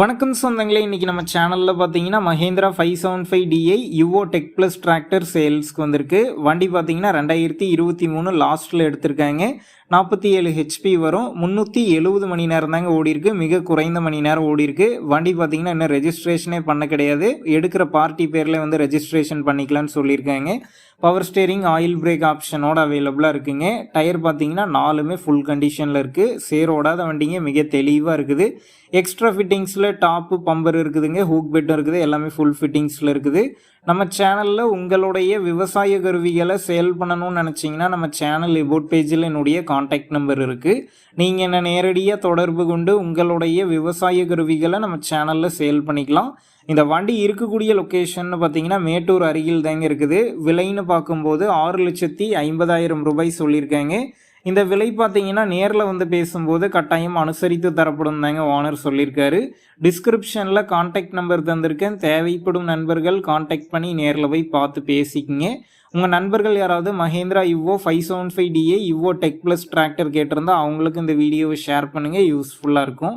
வணக்கம் சொந்தங்களே இன்றைக்கி நம்ம சேனலில் பார்த்தீங்கன்னா Mahindra five seven five DI Yuvo tech plus tractor சேல்ஸ்க்கு வந்திருக்கு. வண்டி பார்த்தீங்கன்னா ரெண்டாயிரத்தி இருபத்தி மூணு லாஸ்ட்டில் எடுத்திருக்காங்க. நாற்பத்தி ஏழு ஹெச்பி வரும். முந்நூற்றி எழுபது மணி நேரம் தாங்க ஓடிருக்கு மிக குறைந்த மணி நேரம் ஓடிருக்கு வண்டி பார்த்தீங்கன்னா இன்னும் ரெஜிஸ்ட்ரேஷனே பண்ண கிடையாது. எடுக்கிற பார்ட்டி பேரில் வந்து ரெஜிஸ்ட்ரேஷன் பண்ணிக்கலாம்னு சொல்லியிருக்காங்க. பவர் ஸ்டேரிங் ஆயில் பிரேக் ஆப்ஷனோட அவைலபிளாக இருக்குங்க. டயர் பார்த்தீங்கன்னா நாலுமே ஃபுல் கண்டிஷனில் இருக்குது சேரோடாத வண்டிங்க மிக தெளிவாக இருக்குது. எக்ஸ்ட்ரா ஃபிட்டிங்ஸில் டாப்பு பம்பர் இருக்குதுங்க ஹூக் பெட்டும் இருக்குது எல்லாமே ஃபுல் ஃபிட்டிங்ஸில் இருக்குது. நம்ம சேனலில் உங்களுடைய விவசாய கருவிகளை சேல் பண்ணணும்னு நினச்சிங்கன்னா நம்ம சேனல் எபோட் பேஜில் என்னுடைய காண்டாக்ட் நம்பர் இருக்குது நீங்கள் என்ன நேரடியாக தொடர்பு கொண்டு உங்களுடைய விவசாய கருவிகளை நம்ம சேனலில் சேல் பண்ணிக்கலாம். இந்த வண்டி இருக்கக்கூடிய லொக்கேஷன் பார்த்தீங்கன்னா மேட்டூர் அருகில் தாங்க இருக்குது. விலைன்னு பார்க்கும்போது ஆறு லட்சத்தி ஐம்பதாயிரம் ரூபாய் சொல்லியிருக்காங்க. இந்த விலை பார்த்தீங்கன்னா நேரில் வந்து பேசும்போது கட்டாயம் அனுசரித்து தரப்படும் தாங்க ஓனர் சொல்லியிருக்காரு. டிஸ்கிரிப்ஷனில் காண்டாக்ட் நம்பர் தந்திருக்கேன். தேவைப்படும் நண்பர்கள் கான்டாக்ட் பண்ணி நேரில் போய் பார்த்து பேசிக்கிங்க. உங்கள் நண்பர்கள் யாராவது Mahindra Yuvo five seven five DI Yuvo tech plus tractor கேட்டிருந்தா அவங்களுக்கு இந்த வீடியோவை ஷேர் பண்ணுங்கள் யூஸ்ஃபுல்லாக இருக்கும்.